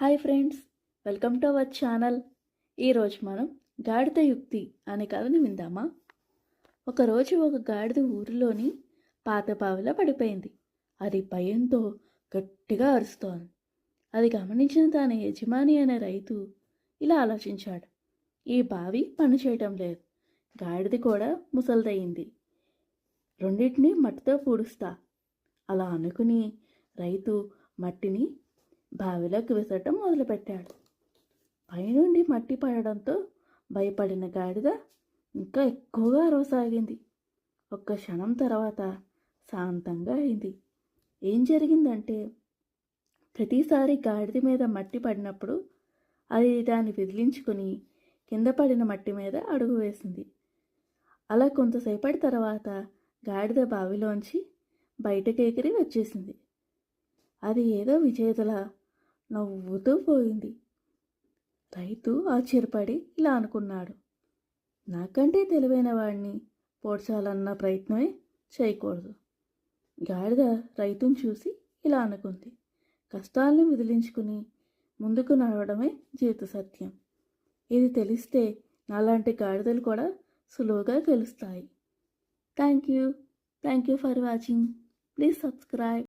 Hi friends welcome to our channel. ఈరోజు మనం గాడిద యుక్తి అనే కథని విందామా? ఒకరోజు ఒక గాడిద ఊరిలోని పాత బావిలో పడిపోయింది. అది భయంతో గట్టిగా అరుస్తోంది. అది గమనించిన తన యజమాని అనే రైతు ఇలా ఆలోచించాడు. ఈ బావి పనిచేయటం లేదు. గాడిద కూడా ముసలిదయింది రెండింటిని మట్టితో పూడుస్తా. అలా అనుకుని రైతు మట్టిని బావిలోకి విసరటం మొదలుపెట్టాడు. పైనుండి మట్టి పడడంతో భయపడిన గాడిద ఇంకా ఎక్కువగా అరవసాగింది. ఒక్క క్షణం తర్వాత శాంతంగా అయింది. ఏం జరిగిందంటే ప్రతిసారి గాడిద మీద మట్టి పడినప్పుడు అది దాన్ని విదిలించుకొని కింద పడిన మట్టి మీద అడుగు వేసింది. అలా కొంతసేపటి తర్వాత గాడిద బావిలోంచి బయటకు ఎగిరి వచ్చేసింది. అది ఏదో విజేతలా నవ్వుతూ పోయింది. రైతు ఆశ్చర్యపడి ఇలా అనుకున్నాడు. నాకంటే తెలివైన వాడిని పోడ్చాలన్న ప్రయత్నమే చేయకూడదు. గాడిద రైతుని చూసి ఇలా అనుకుంది. కష్టాలను విదిలించుకుని ముందుకు నడవడమే జీవిత సత్యం ఇది తెలిస్తే నాలాంటి గాడిదలు కూడా సులువుగా గెలుస్తాయి. Thank you. Thank you for watching. Please subscribe.